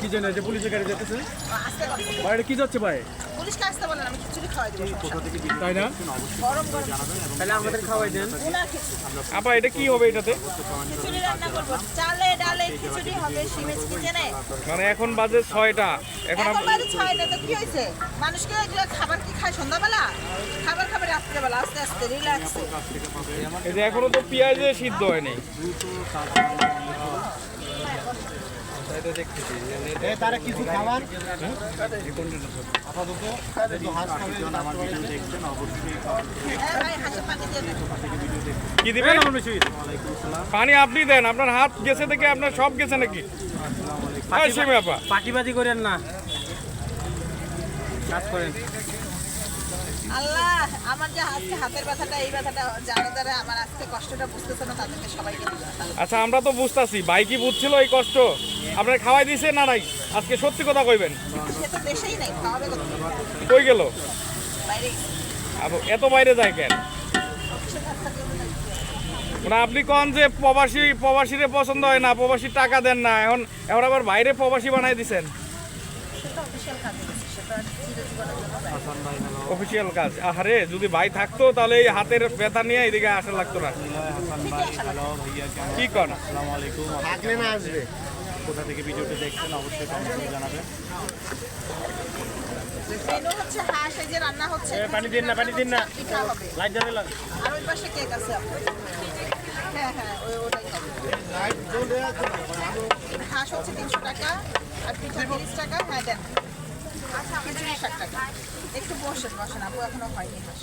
কি জানে যে পুলিশের গাড়ি যেতেছে বাইরে কি যাচ্ছে ভাই? পুলিশকে আসতে বলেন আমি খিচুড়ি খাওয়াই দেবো তাই না? গরম গরম তাহলে আমাদের খাওয়াই দেন। আপা এটা কি হবে এটাতে? খিচুড়ি রান্না করব। চালে ডালে খিচুড়ি হবে সিমেজ কিচেনে মানে এখন বাজে ছয়টা। এখন এখন বাজে ছয়টা তো কি হয়েছে? মানুষকে এগুলো খাবার কি খায় সন্ধ্যাবেলা? খাবার খাবে রাত্রেবেলা আস্তে আস্তে রিল্যাক্সে এই যে এখনও তো পেঁয়াজে সিদ্ধ হয়নি। তারা কিছু খাবার আপাতত একটু হাত খাবে হ্যাঁ। ভাই হাসে পানি কি দিবেন পানি আপনি দেন আপনার হাত গেছে থেকে আপনার সব গেছে নাকি? হ্যাঁ পাটিবাজি করেন না। কাজ করেন। আল্লাহ আমার যে আজকে হাতের ব্যথাটা এই ব্যথাটা যারা যারা আমার আজকে কষ্টটা বুঝতেছে না তাদেরকে সবাইকে আচ্ছা আমরা তো বুঝতাছি ভাই কি বুঝছিল এই কষ্ট? আপনার খাওয়াই দিছে না নাই? আজকে সত্যি কথা কইবেন। সে তো দেশেই নাই খাওয়াবে কত? কই গেল? এত বাইরে যায় কেন? মানে আপনি কন যে প্রবাসী প্রবাসীরে পছন্দ হয় না প্রবাসী টাকা দেন না এখন এখন আবার বাইরে প্রবাসী বানাই দিছেন। অফিসিয়াল কাজ আহারে যদি ভাই থাকতো তাহলে এই হাতের ব্যথা নিয়ে এদিকে আসা লাগতো না। কি কন? আসসালামু আলাইকুম। থাকলে না আসবে। কোথা থেকে ভিডিওটি দেখছেন অবশ্যই কমেন্ট করে জানাবেন। হচ্ছে হাঁস এই যে রান্না হচ্ছে। পানি দিন না, পানি দিন না। লাইট জ্বালে লাগ। আর ওই পাশে কেক আছে হ্যাঁ হ্যাঁ ওই ওটাই হবে। হাঁস হচ্ছে তিনশো টাকা আর পিঠা তিরিশ টাকা। হ্যাঁ দেন। ষাট টাকা। একটু বসেন বসেন আপু এখনও হয়নি হাঁস।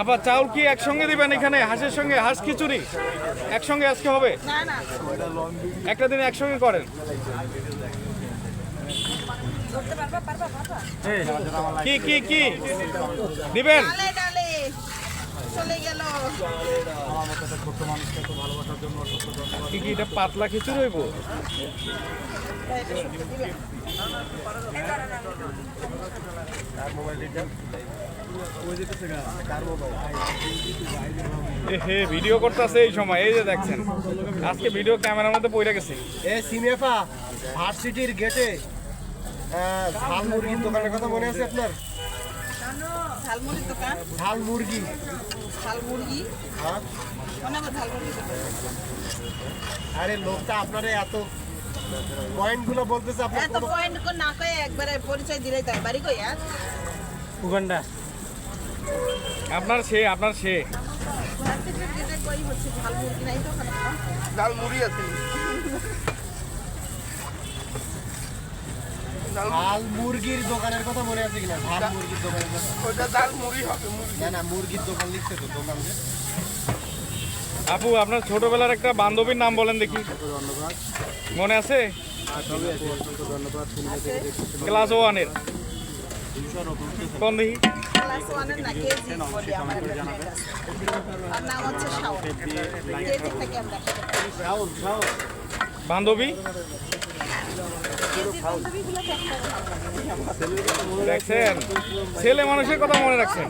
আবার চাউল কি একসঙ্গে দিবেন এখানে? হাঁসের সঙ্গে? হাঁস খিচুড়ি? একসঙ্গে আজকে হবে? একটা দিন একসঙ্গে করেন। কি কি এটা পাতলা খিচুড়ি হইব? হে ভিডিও করতেছে এই সময় এই যে দেখছেন। আজকে ভিডিও ক্যামেরার মধ্যে পড়ে গেছে। এ সিনেফা ভার্সিটির গেটে ঝাল মুরগির দোকানের কথা মনে আছে আপনার? ঝালমুড়ির দোকান। ঝাল মুরগি ঝাল মুরগি হ্যাঁ। আমার ঝাল মুরগি আরে লোকটা আপনারে এত পয়েন্টগুলো বলতেছে আপনার এত পয়েন্ট না কয়ে একবারে পরিচয় দিলেই তাই বাড়ি কই আর উগান্ডা। আপনার সে আপনার সে। কই হচ্ছে ঝাল মুরগি নাই তো ওখানে। মুড়ি আছে। ঝাল মুরগির দোকানের কথা মনে আছে কিনা? ঝাল মুরগির দোকানের কথা। ওটা ডাল মুড়ি হবে মুড়ি না না মুরগির দোকান লিখছে তো দোকান যে। আপু আপনার ছোটবেলার একটা বান্ধবীর নাম বলেন দেখি। মনে আছে? ক্লাস ওয়ানের। কোন দেখি? বান্ধবী? দেখছেন? ছেলে মানুষের কথা মনে রাখছেন।